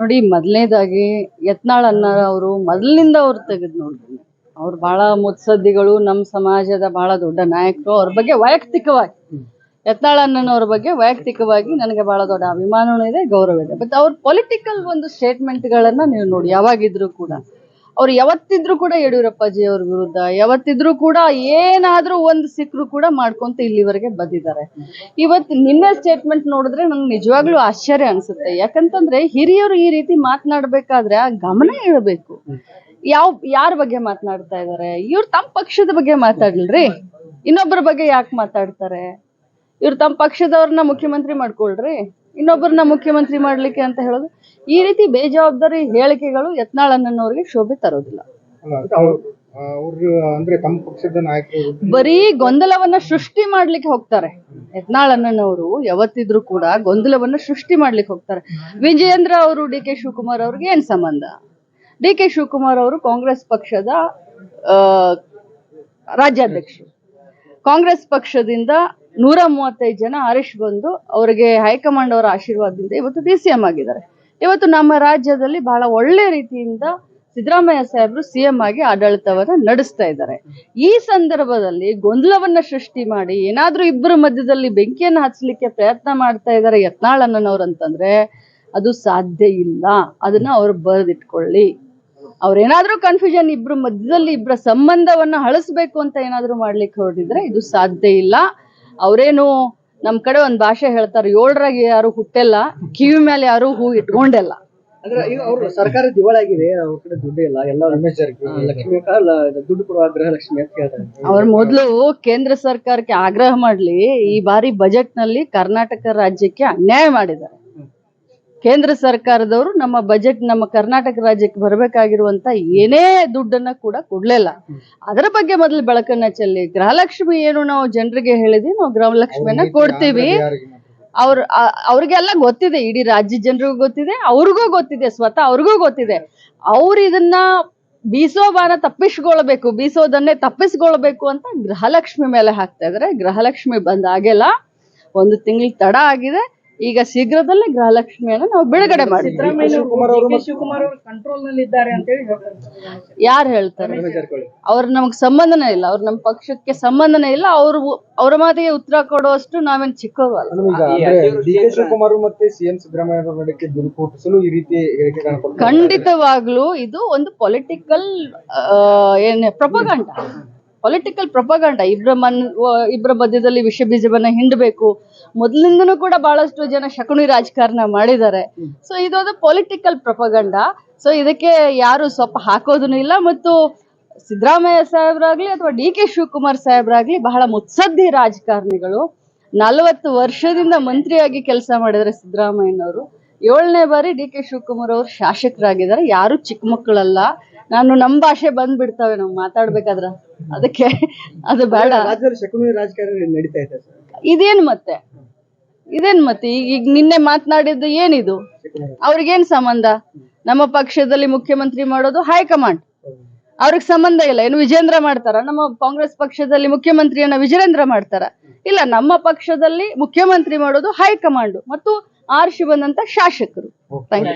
ನೋಡಿ, ಮೊದಲನೇದಾಗಿ ಯತ್ನಾಳ್ ಅನ್ನ ಅವರು ಮೊದಲಿನಿಂದ ಅವ್ರು ತೆಗೆದು ನೋಡಿದ್ರು ಅವ್ರು ಬಹಳ ಮುತ್ಸದ್ದಿಗಳು ನಮ್ಮ ಸಮಾಜದ ಬಹಳ ದೊಡ್ಡ ನಾಯಕರು. ಅವ್ರ ಬಗ್ಗೆ ವೈಯಕ್ತಿಕವಾಗಿ, ಯತ್ನಾಳ್ ಅಣ್ಣನವ್ರ ಬಗ್ಗೆ ವೈಯಕ್ತಿಕವಾಗಿ ನನಗೆ ಬಹಳ ದೊಡ್ಡ ಅಭಿಮಾನವೂ ಇದೆ ಗೌರವ ಇದೆ. ಬಟ್ ಅವ್ರ ಪೊಲಿಟಿಕಲ್ ಒಂದು ಸ್ಟೇಟ್ಮೆಂಟ್ಗಳನ್ನ ನೀವು ನೋಡಿ, ಯಾವಾಗಿದ್ರು ಕೂಡ. ಅವ್ರು ಯಾವತ್ತಿದ್ರು ಕೂಡ ಯಡಿಯೂರಪ್ಪಾಜಿ ಅವ್ರ ವಿರುದ್ಧ, ಯಾವತ್ತಿದ್ರು ಕೂಡ ಏನಾದ್ರೂ ಒಂದು ಸಿಕ್ಕರು ಕೂಡ ಮಾಡ್ಕೊಂತ ಇಲ್ಲಿವರೆಗೆ ಬಂದಿದ್ದಾರೆ. ಇವತ್ತು ನಿನ್ನೆ ಸ್ಟೇಟ್ಮೆಂಟ್ ನೋಡಿದ್ರೆ ನಂಗೆ ನಿಜವಾಗ್ಲೂ ಆಶ್ಚರ್ಯ ಅನ್ಸುತ್ತೆ. ಯಾಕಂತಂದ್ರೆ ಹಿರಿಯರು ಈ ರೀತಿ ಮಾತನಾಡ್ಬೇಕಾದ್ರೆ ಆ ಗಮನ ಹೇಳಬೇಕು ಯಾವ, ಯಾರ ಬಗ್ಗೆ ಮಾತನಾಡ್ತಾ ಇದ್ದಾರೆ ಇವ್ರು ತಮ್ಮ ಪಕ್ಷದ ಬಗ್ಗೆ ಮಾತಾಡ್ಲ್ರಿ? ಇನ್ನೊಬ್ಬರ ಬಗ್ಗೆ ಯಾಕೆ ಮಾತಾಡ್ತಾರೆ? ಇವ್ರು ತಮ್ಮ ಪಕ್ಷದವ್ರನ್ನ ಮುಖ್ಯಮಂತ್ರಿ ಮಾಡ್ಕೊಳ್ರಿ? ಇನ್ನೊಬ್ಬರನ್ನ ಮುಖ್ಯಮಂತ್ರಿ ಮಾಡ್ಲಿಕ್ಕೆ ಅಂತ ಹೇಳೋದು ಈ ರೀತಿ ಬೇಜವಾಬ್ದಾರಿ ಹೇಳಿಕೆಗಳು ಯತ್ನಾಳ್ ಶೋಭೆ ತರೋದಿಲ್ಲ. ಅಂದ್ರೆ ತಮ್ಮ ಪಕ್ಷದ ನಾಯಕರು ಬರೀ ಗೊಂದಲವನ್ನ ಸೃಷ್ಟಿ ಮಾಡ್ಲಿಕ್ಕೆ ಹೋಗ್ತಾರೆ. ಯತ್ನಾಳನ್ನವರು ಅಣ್ಣನವರು ಯಾವತ್ತಿದ್ರು ಕೂಡ ಗೊಂದಲವನ್ನ ಸೃಷ್ಟಿ ಮಾಡ್ಲಿಕ್ಕೆ ಹೋಗ್ತಾರೆ. ವಿಜಯೇಂದ್ರ ಅವರು ಡಿ ಕೆ ಶಿವಕುಮಾರ್ ಅವ್ರಿಗೆ ಏನ್ ಸಂಬಂಧ? ಡಿ ಕೆ ಶಿವಕುಮಾರ್ ಅವರು ಕಾಂಗ್ರೆಸ್ ಪಕ್ಷದ ಆ, ರಾಜ್ಯಾಧ್ಯಕ್ಷರು. ಕಾಂಗ್ರೆಸ್ ಪಕ್ಷದಿಂದ ನೂರ ಮೂವತ್ತೈದು ಜನ ಆರಿಶ್ ಬಂದು ಅವರಿಗೆ ಹೈಕಮಾಂಡ್ ಅವರ ಆಶೀರ್ವಾದದಿಂದ ಇವತ್ತು ಡಿ ಸಿ ಎಂ ಆಗಿದ್ದಾರೆ. ಇವತ್ತು ನಮ್ಮ ರಾಜ್ಯದಲ್ಲಿ ಬಹಳ ಒಳ್ಳೆ ರೀತಿಯಿಂದ ಸಿದ್ದರಾಮಯ್ಯ ಸಾಹೇಬರು ಸಿಎಂ ಆಗಿ ಆಡಳಿತವನ್ನ ನಡೆಸ್ತಾ ಇದ್ದಾರೆ. ಈ ಸಂದರ್ಭದಲ್ಲಿ ಗೊಂದಲವನ್ನ ಸೃಷ್ಟಿ ಮಾಡಿ ಏನಾದ್ರೂ ಇಬ್ಬರ ಮಧ್ಯದಲ್ಲಿ ಬೆಂಕಿಯನ್ನು ಹಚ್ಚಲಿಕ್ಕೆ ಪ್ರಯತ್ನ ಮಾಡ್ತಾ ಇದ್ದಾರೆ ಯತ್ನಾಳ್ ಅಣ್ಣನವ್ರು ಅಂತಂದ್ರೆ ಅದು ಸಾಧ್ಯ ಇಲ್ಲ. ಅದನ್ನ ಅವ್ರು ಬರೆದಿಟ್ಕೊಳ್ಳಿ. ಅವ್ರೇನಾದ್ರೂ ಕನ್ಫ್ಯೂಷನ್ ಇಬ್ರ ಮಧ್ಯದಲ್ಲಿ ಇಬ್ಬರ ಸಂಬಂಧವನ್ನ ಹಳಸ್ಬೇಕು ಅಂತ ಏನಾದ್ರೂ ಮಾಡ್ಲಿಕ್ಕೆ ಹೊರಟಿದ್ರೆ ಇದು ಸಾಧ್ಯ ಇಲ್ಲ. ಅವರೇನು ನಮ್ ಕಡೆ ಒಂದ್ ಭಾಷೆ ಹೇಳ್ತಾರೆ ಏಳರಾಗ ಯಾರು ಹುಟ್ಟೆಲ್ಲ ಕಿವಿ ಮೇಲೆ ಯಾರು ಹೂ ಇಟ್ಕೊಂಡೆಲ್ಲ. ಅಂದ್ರೆ ಈಗ ಅವರು ಸರ್ಕಾರ ದಿವಾಳಾಗಿದೆ ಅವ್ರ ಕಡೆ ದುಡ್ಡು ಇಲ್ಲ. ಎಲ್ಲ ರಮೇಶ್ ಜಾರಕಿಹೊಳಿ ಲಕ್ಷ್ಮಿ ಕಾಲ ದುಡ್ಡು ಕೊಡುವ ಗೃಹ ಲಕ್ಷ್ಮಿ ಅಂತ ಹೇಳ್ತಾರೆ ಅವ್ರ ಮೊದಲು ಕೇಂದ್ರ ಸರ್ಕಾರಕ್ಕೆ ಆಗ್ರಹ ಮಾಡ್ಲಿ ಈ ಬಾರಿ ಬಜೆಟ್ನಲ್ಲಿ ಕರ್ನಾಟಕ ರಾಜ್ಯಕ್ಕೆ ಅನ್ಯಾಯ ಮಾಡಿದ್ದಾರೆ. ಕೇಂದ್ರ ಸರ್ಕಾರದವರು ನಮ್ಮ ಬಜೆಟ್ ನಮ್ಮ ಕರ್ನಾಟಕ ರಾಜ್ಯಕ್ಕೆ ಬರಬೇಕಾಗಿರುವಂತ ಏನೇ ದುಡ್ಡನ್ನ ಕೂಡ ಕೊಡ್ಲಿಲ್ಲ. ಅದರ ಬಗ್ಗೆ ಮೊದಲು ಬೆಳಕನ್ನ ಚೆಲ್ಲಿ. ಗೃಹಲಕ್ಷ್ಮಿ ಏನು ನಾವು ಜನರಿಗೆ ಹೇಳಿದ್ವಿ ನಾವು ಗೃಹಲಕ್ಷ್ಮಿಯನ್ನ ಕೊಡ್ತೀವಿ? ಅವ್ರ ಅವ್ರಿಗೆಲ್ಲ ಗೊತ್ತಿದೆ ಇಡೀ ರಾಜ್ಯ ಜನರಿಗೂ ಗೊತ್ತಿದೆ ಅವ್ರಿಗೂ ಗೊತ್ತಿದೆ ಸ್ವತಃ ಅವ್ರಿಗೂ ಗೊತ್ತಿದೆ. ಅವ್ರು ಇದನ್ನ ಬೀಸೋ ಬಾನ ತಪ್ಪಿಸ್ಕೊಳ್ಬೇಕು ಬೀಸೋದನ್ನೇ ತಪ್ಪಿಸ್ಕೊಳ್ಬೇಕು ಅಂತ ಗೃಹಲಕ್ಷ್ಮಿ ಮೇಲೆ ಹಾಕ್ತಾ ಇದಾರೆ. ಗೃಹಲಕ್ಷ್ಮಿ ಬಂದಾಗೆಲ್ಲ ಒಂದು ತಿಂಗಳು ತಡ ಆಗಿದೆ. ಈಗ ಶೀಘ್ರದಲ್ಲೇ ಗೃಹಲಕ್ಷ್ಮಿಯನ್ನು ನಾವು ಬಿಡುಗಡೆ ಮಾಡ್ತೀವಿ. ಶಿವಕುಮಾರ್ ಅವರು ಮತ್ತು- ಶಿವಕುಮಾರ್ ಅವರು ಕಂಟ್ರೋಲ್ನಲ್ಲಿ ಇದ್ದಾರೆ ಅಂತ ಹೇಳಿ ಹೇಳ್ತಾರೆ. ಯಾರು ಹೇಳ್ತಾರೆ? ಅವ್ರ ನಮಗ್ ಸಂಬಂಧನೇ ಇಲ್ಲ. ಅವ್ರ ನಮ್ಮ ಪಕ್ಷಕ್ಕೆ ಸಂಬಂಧನೇ ಇಲ್ಲ. ಅವ್ರು ಅವ್ರ ಮಾತಿಗೆ ಉತ್ತರ ಕೊಡುವಷ್ಟು ನಾವೇನ್ ಚಿಕ್ಕವರು ಶಿವಕುಮಾರ್ ಮತ್ತೆ ಸಿಎಂ ಸಿದ್ದರಾಮಯ್ಯ ಈ ರೀತಿ. ಖಂಡಿತವಾಗ್ಲೂ ಇದು ಒಂದು ಪೊಲಿಟಿಕಲ್ ಏನ್ ಪ್ರಪಗಂಡ ಪೊಲಿಟಿಕಲ್ ಪ್ರಪಗಂಡ ಇಬ್ಬರ ಮನ್ ಇಬ್ಬರ ಮಧ್ಯದಲ್ಲಿ ವಿಷ ಬೀಜವನ್ನ ಹಿಂಡಬೇಕು. ಮೊದಲಿಂದನೂ ಕೂಡ ಬಹಳಷ್ಟು ಜನ ಶಕುನಿ ರಾಜಕಾರಣ ಮಾಡಿದ್ದಾರೆ. ಸೊ ಇದೊಂದು ಪೊಲಿಟಿಕಲ್ ಪ್ರಪಗಂಡ ಸೊ ಇದಕ್ಕೆ ಯಾರು ಸ್ವಲ್ಪ ಹಾಕೋದೂ ಇಲ್ಲ ಮತ್ತು ಸಿದ್ದರಾಮಯ್ಯ ಸಾಹೇಬ್ರಾಗ್ಲಿ ಅಥವಾ ಡಿ ಕೆ ಶಿವಕುಮಾರ್ ಸಾಹೇಬ್ರಾಗ್ಲಿ ಬಹಳ ಮುತ್ಸದ್ದಿ ರಾಜಕಾರಣಿಗಳು. ನಲವತ್ತು ವರ್ಷದಿಂದ ಮಂತ್ರಿಯಾಗಿ ಕೆಲಸ ಮಾಡಿದ್ರೆ ಸಿದ್ದರಾಮಯ್ಯನವರು. ಏಳನೇ ಬಾರಿ ಡಿ ಕೆ ಶಿವಕುಮಾರ್ ಅವರು ಶಾಸಕರಾಗಿದ್ದಾರೆ. ಯಾರು ಚಿಕ್ಕ ಮಕ್ಕಳಲ್ಲ. ನಾನು ನಮ್ ಭಾಷೆ ಬಂದ್ಬಿಡ್ತಾವೆ ನಾವು ಮಾತಾಡ್ಬೇಕಾದ್ರ. ಅದಕ್ಕೆ ಅದು ಬೇಡ. ರಾಜ್ಯದಲ್ಲಿ ಶಕುನಿ ರಾಜಕಾರಣ ನಡೀತಾ ಇದೆ ಸರ್. ಇದೇನ್ ಮತ್ತೆ? ಇದೇನ್ ಮತ್ತೆ? ಈಗ ಈಗ ನಿನ್ನೆ ಮಾತನಾಡಿದ್ದು ಏನಿದು? ಅವ್ರಿಗೇನ್ ಸಂಬಂಧ? ನಮ್ಮ ಪಕ್ಷದಲ್ಲಿ ಮುಖ್ಯಮಂತ್ರಿ ಮಾಡೋದು ಹೈಕಮಾಂಡ್. ಅವ್ರಿಗೆ ಸಂಬಂಧ ಇಲ್ಲ. ಏನು ವಿಜೇಂದ್ರ ಮಾಡ್ತಾರ? ನಮ್ಮ ಕಾಂಗ್ರೆಸ್ ಪಕ್ಷದಲ್ಲಿ ಮುಖ್ಯಮಂತ್ರಿಯನ್ನ ವಿಜೇಂದ್ರ ಮಾಡ್ತಾರ? ಇಲ್ಲ ನಮ್ಮ ಪಕ್ಷದಲ್ಲಿ ಮುಖ್ಯಮಂತ್ರಿ ಮಾಡೋದು ಹೈಕಮಾಂಡ್. ಮತ್ತು ಆರ್ಶಿ ಬಂದಂತ ಶಾಸಕರು. Thank you